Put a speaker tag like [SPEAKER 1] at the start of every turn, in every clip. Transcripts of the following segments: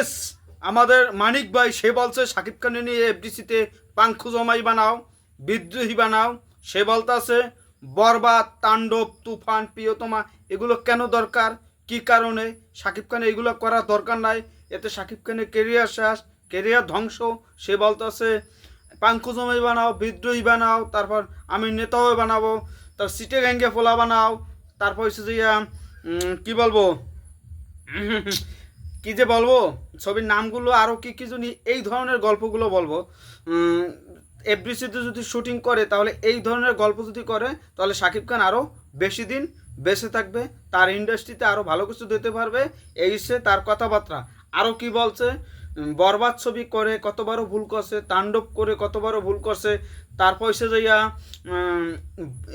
[SPEAKER 1] Yes আমাদের মানিক ভাই, সে বলছে, সাকিব খানের নিয়ে এফডিসিতে পাঙ্খু জমাই বানাও, বিদ্রোহী বানাও। সে বলতাছে, বরবাদ, তাণ্ডব, তুফান, প্রিয়তমা, এগুলো কেন দরকার? কি কারণে? সাকিব খানে এগুলো করার দরকার নাই। এতে সাকিব খানের কেরিয়ার শেষ কেরিয়ার ধ্বংস। সে বলতেছে পাঙ্কু জমাই বানাও, বিদ্রোহী বানাও, তারপর আমি নেতা হয়ে বানাবো, তার সিটে গ্যাঙ্গে ফোলা বানাও, তারপর হচ্ছে যে কি বলব? কি যে বলব? ছবির নামগুলো আরও কি কি জানি এই ধরনের গল্পগুলো বলব। এফডিসিতে যদি শুটিং করে, তাহলে এই ধরনের গল্প যদি করে, তাহলে শাকিব খান আরও বেশি দিন বেঁচে থাকবে, তার ইন্ডাস্ট্রিতে আরও ভালো কিছু দিতে পারবে, এই সে তার কথাবার্তা। আরও কি বলছে? বরবাদ ছবি করে, কতবারও ভুল করছে, তাণ্ডব করে কতবারও ভুল করছে, তারপর সে যাইয়া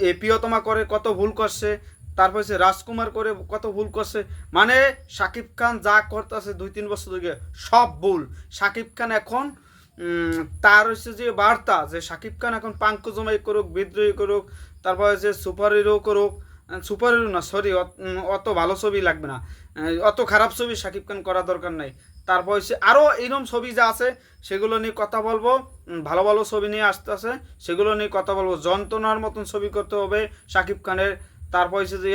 [SPEAKER 1] এ, প্রিয়তমা করে কত ভুল করছে তারপর সে রাজকুমার করে কত ভুল করছে। মানে শাকিব খান যা করতেছে দুই তিন বছর ধরে, সব ভুল। শাকিব খান এখন তার হচ্ছে যে বার্তা যে শাকিব খান এখন পাঙ্কু জমাই করুক, বিদ্রোহী করুক, তারপর হচ্ছে সুপার হিরো করুক সুপার হিরো না সরি অত ভালো ছবি লাগবে না। অত খারাপ ছবি শাকিব খান করা দরকার নাই। তারপর হচ্ছে আরও এইরকম ছবি যা আছে, সেগুলো নিয়ে কথা বলব। ভালো ভালো ছবি নিয়ে আসতে আছে সেগুলো নিয়ে কথা বলব। যন্ত্রণার মতন ছবি করতে হবে শাকিব খানের। তারপর হচ্ছে যে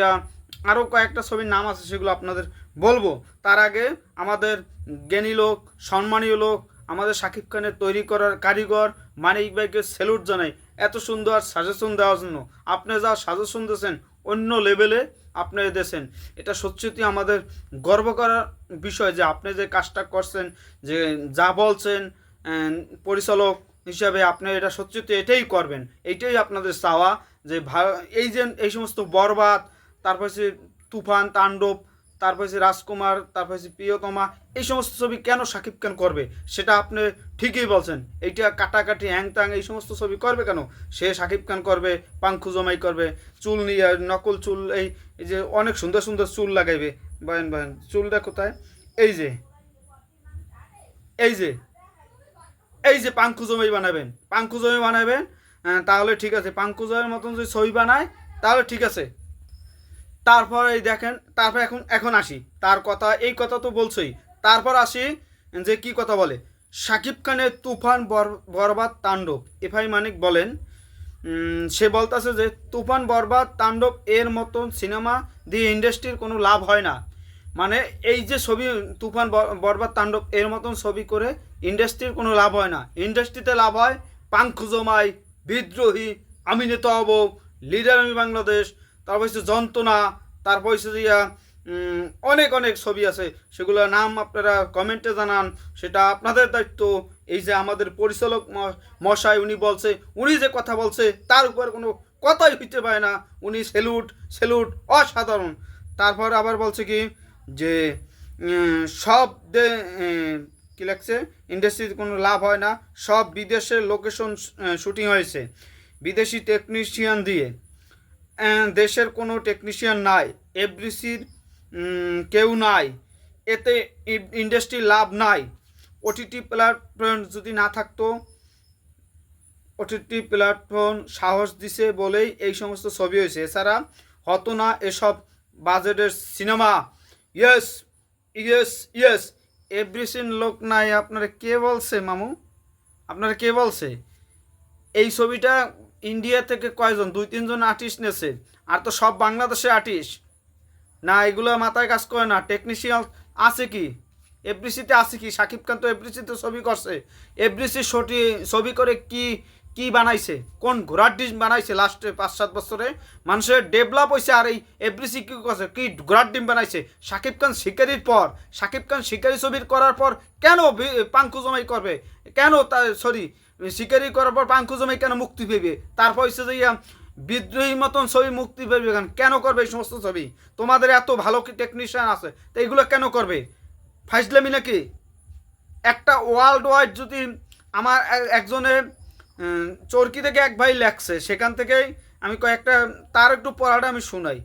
[SPEAKER 1] আরও কয়েকটা ছবির নাম আছে সেগুলো আপনাদের বলব। তার আগে আমাদের জ্ঞানী লোক, সম্মানীয় লোক, আমাদের শাকিব খানের তৈরি করার কারিগর মানিক ভাইকে স্যালুট জানাই। এত সুন্দর সাজেশন দেওয়ার জন্য। আপনি যা সাজেশন দিয়েছেন, অন্য লেভেলে আপনি দিয়েছেন। এটা সত্যি আমাদের গর্ব করার বিষয় যে, আপনি যে কাজটা করছেন, যে যা বলছেন পরিচালক হিসাবে আপনি এটা সত্যি এটাই করবেন। এটাই আপনাদের চাওয়া। যে এই যে এই সমস্ত বরবাদ, তারপর হচ্ছে তুফান, তাণ্ডব, তারপর হচ্ছে রাজকুমার, তারপর হচ্ছে প্রিয়তমা, এই সমস্ত ছবি কেন সাকিব খান করবে? সেটা আপনি ঠিকই বলছেন। এইটা কাটাকাটি হ্যাং ত্যাং এই সমস্ত ছবি করবে কেন? সে সাকিব খান করবে পাঙ্খু জমাই করবে, চুল নিয়ে, নকল চুল, এই যে অনেক সুন্দর সুন্দর চুল লাগাইবে। বয়েন বয়েন, চুলটা কোথায়? এই যে এই যে এই যে পাঙ্কু জমি বানাবেন। পাঙ্কু জমি বানাবেন তাহলে ঠিক আছে পাঙ্কু জমির মতন যদি ছবি বানায়, তাহলে ঠিক আছে। তারপর এই দেখেন, তারপর এখন এখন আসি। তার কথা, এই কথা তো বলছই। তারপর আসি যে কি কথা বলে? শাকিব খানের তুফান বর- বরবাদ তাণ্ডব। এফআই মানিক বলেন সে বলতেছে যে তুফান বরবাদ তাণ্ডব এর মতন সিনেমা দিয়ে ইন্ডাস্ট্রির কোনো লাভ হয় না। মানে এই যে ছবি, তুফান বরবাদ তাণ্ডব এর মতন ছবি করে ইন্ডাস্ট্রির কোনো লাভ হয় না। ইন্ডাস্ট্রিতে লাভ হয় পাঙ্খু জমাই বিদ্রোহী আমি নেতা হব লিডার আমি বাংলাদেশ তারপর হচ্ছে যন্ত্রণা তারপর হচ্ছে ইয়া, অনেক অনেক ছবি আছে সেগুলোর নাম আপনারা কমেন্টে জানান সেটা আপনাদের দায়িত্ব। এই যে আমাদের পরিচালক মশাই উনি বলছে উনি যে কথা বলছে তার উপর কোনো কথাই হইতে পারে না। উনি সেলুট সেলুট অসাধারণ। তারপর আবার বলছে কি যে সব কি লাগছে ইন্ডাস্ট্রিতে কোনো লাভ হয় না, সব বিদেশের লোকেশন শুটিং হয়েছে। বিদেশি টেকনিশিয়ান দিয়ে। দেশের কোনো টেকনিশিয়ান নাই, এফডিসির কেউ নাই। এতে ইন্ডাস্ট্রির লাভ নাই। ওটিটি প্ল্যাটফর্ম যদি না থাকতো, ওটিটি প্ল্যাটফর্ম সাহস দিছে বলেই এই সমস্ত ছবি হয়েছে। এছাড়া হতো না এসব বাজেটের cinema. Yes yes yes. Every scene লোক নাই, আপনারা কে বলছে, মামু? আপনারা কে বলছে? এই ছবিটা ইন্ডিয়া থেকে কয়জন? দুই, তিনজন আর্টিস্ট নেছে। আর তো সব বাংলাদেশে আর্টিস্ট না, এগুলো মাথায় কাজ করে না। টেকনিশিয়ান আছে কি? এফডিসিতে আছে কি? সাকিব খান তো এফডিসিতে ছবি করছে। এফডিসি ছটি ছবি করে কি কি বানাইছে? কোন ঘোড়ার ডিম বানাইছে লাস্টে পাঁচ, সাত বছরে? মানুষের ডেভেলপ হয়েছে আর এই এফডিসি কি করছে? কি ঘোড়ার ডিম বানাইছে? সাকিব খান শিকারির পর সাকিব খান শিকারি ছবির করার পর কেন পাঙ্কু জমাই করবে? কেন তা সরি শিকারি করার পর পাঙ্কু জমাই কেন মুক্তি পেবে তারপর হচ্ছে যে বিদ্রোহী মতন ছবি মুক্তি পেবে কেন? করবে এই সমস্ত ছবি? তোমাদের এত ভালো কি টেকনিশিয়ান আছে? তো এইগুলো কেন করবে? ফাইজলামি নাকি? একটা ওয়ার্ল্ড ওয়াইড যদি আমার একজনের চরকি থেকে এক ভাই লেখছে, সেখান থেকেই আমি কয়েকটা, তার একটু পড়াটা আমি শুনাই।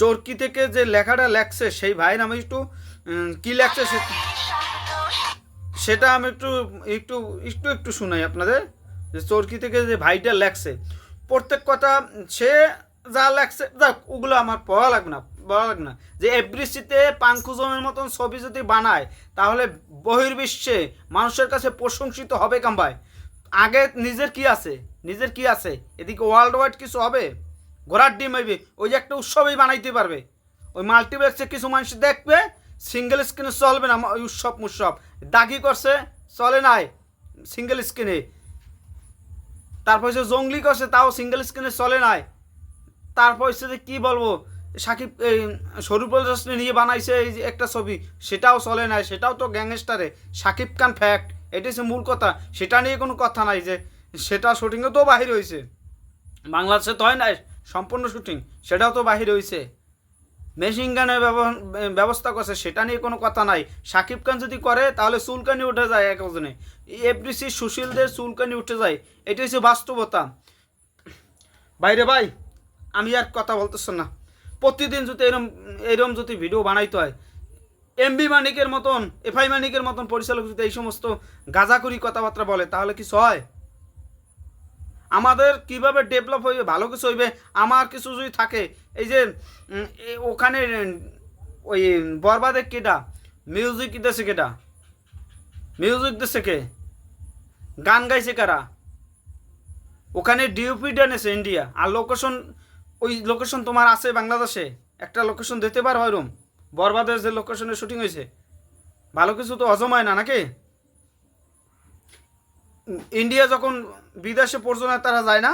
[SPEAKER 1] চরকি থেকে যে লেখাটা লেখছে, সেই ভাইয়ের আমি একটু কি লেখছে সেটা আমি একটু একটু একটু একটু শোনাই আপনাদের। যে চরকি থেকে যে ভাইটা লেখছে, প্রত্যেক কথা সে যা লেখছে, যাক, ওগুলো আমার পড়া লাগবে না বলা লাগে না। যে এফডিসিতে পাঙ্কুজমের মতন ছবি যদি বানায়, তাহলে বহির্বিশ্বে মানুষের কাছে প্রশংসিত হবে কাম্বায় আগে নিজের কি আছে? নিজের কি আছে? এদিকে ওয়ার্ল্ড ওয়াইড কিছু হবে? ঘোড়ার ডিম হইবে। ওই যে একটা উৎসবই বানাইতে পারবে। ওই মাল্টিপ্লেক্সে কিছু মানুষ দেখবে সিঙ্গেল স্ক্রিনে চলবে না ওই উৎসব মুৎসব। দাগি করছে, চলে নাই সিঙ্গেল স্ক্রিনে তারপর হচ্ছে জঙ্গলি করছে, তাও সিঙ্গেল স্ক্রিনে চলে নাই। তারপর হচ্ছে যে কী বলব? সাকিব, এই স্বরূপল রশ্মি নিয়ে বানাইছে এই যে একটা ছবি, সেটাও চলে নাই, সেটাও তো গ্যাংস্টারে সাকিব খান ফ্যাক্ট এটাই হচ্ছে মূল কথা। সেটা নিয়ে কোনো কথা নাই যে সেটা শুটিংও তো বাহির হয়েছে বাংলাদেশে তো হয় না সম্পূর্ণ শুটিং, সেটাও তো বাহির হয়েছে মেশিন গানের ব্যব- ব্যবস্থা করছে, সেটা নিয়ে কোনো কথা নাই। সাকিব খান যদি করে, তাহলে চুলকানি উঠে যায় একজনে। এফডিসি সুশীলদের চুলকানি উঠে যায়। এটাই হচ্ছে বাস্তবতা। বাইরে ভাই, আমি আর কথা বলতেছ না। প্রতিদিন যদি এরম এরম যদি ভিডিও বানাইতে হয় এমবি মানিকের মতন এফআই মানিকের মতন পরিচালক যদি এই সমস্ত গাঁজাকুরি কথাবার্তা বলে, তাহলে কিছু হয় আমাদের কীভাবে ডেভেলপ হইবে, ভালো কিছু হইবে, আমার কিছু যদি থাকে, এই যে ওখানে, ওই বরবাদে কেটা মিউজিক দেশে কেটা মিউজিক দেশে কে? গান গাইছে কারা? ওখানে ডিউপি ডেনেছে ইন্ডিয়া আর লোকেশন ওই লোকেশন তোমার আছে বাংলাদেশে? একটা লোকেশন দিতে পারো ওইরম বরবাদের যে লোকেশনে শুটিং হয়েছে, ভালো কিছু তো হজম হয় না, নাকি? ইন্ডিয়া যখন বিদেশে পর্যন্ত তারা যায় না?